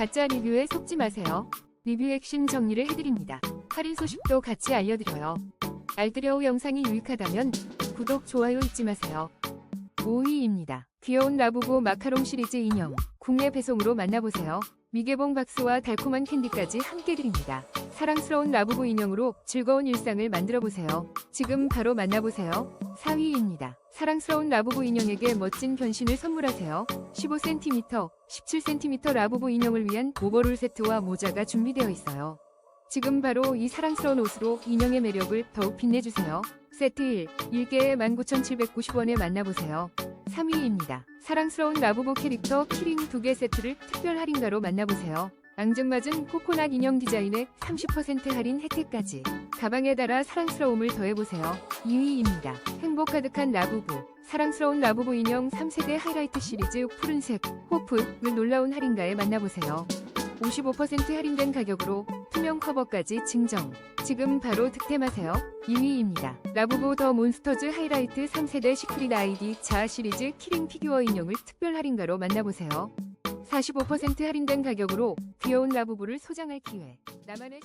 가짜 리뷰에 속지 마세요. 리뷰 핵심 정리를 해드립니다. 할인 소식도 같이 알려드려요. 알뜰여우 영상이 유익하다면 구독, 좋아요 잊지 마세요. 5위입니다. 귀여운 라부부 마카롱 시리즈 인형. 국내 배송으로 만나보세요. 미개봉 박스와 달콤한 캔디까지 함께 드립니다. 사랑스러운 라부부 인형으로 즐거운 일상을 만들어 보세요. 지금 바로 만나보세요. 4위입니다. 사랑스러운 라부부 인형에게 멋진 변신을 선물하세요. 15cm, 17cm 라부부 인형을 위한 오버롤 세트와 모자가 준비되어 있어요. 지금 바로 이 사랑스러운 옷으로 인형의 매력을 더욱 빛내주세요. 세트 1, 1개에 19,790원에 만나보세요. 3위입니다. 사랑스러운 라부부 캐릭터 키링 2개 세트를 특별 할인가로 만나보세요. 앙증맞은 코코넛 인형 디자인에 30% 할인 혜택까지. 가방에 달아 사랑스러움을 더해보세요. 2위입니다. 행복 가득한 라부부. 사랑스러운 라부부 인형 3세대 하이라이트 시리즈 푸른색, 호프를 놀라운 할인가에 만나보세요. 55% 할인된 가격으로 투명 커버까지 증정. 지금 바로 득템하세요. 2위입니다. 라부부 더 몬스터즈 하이라이트 3세대 시크릿 아이디 자아 시리즈 키링 피규어 인형을 특별 할인가로 만나보세요. 45% 할인된 가격으로 귀여운 라부부를 소장할 기회. 나만의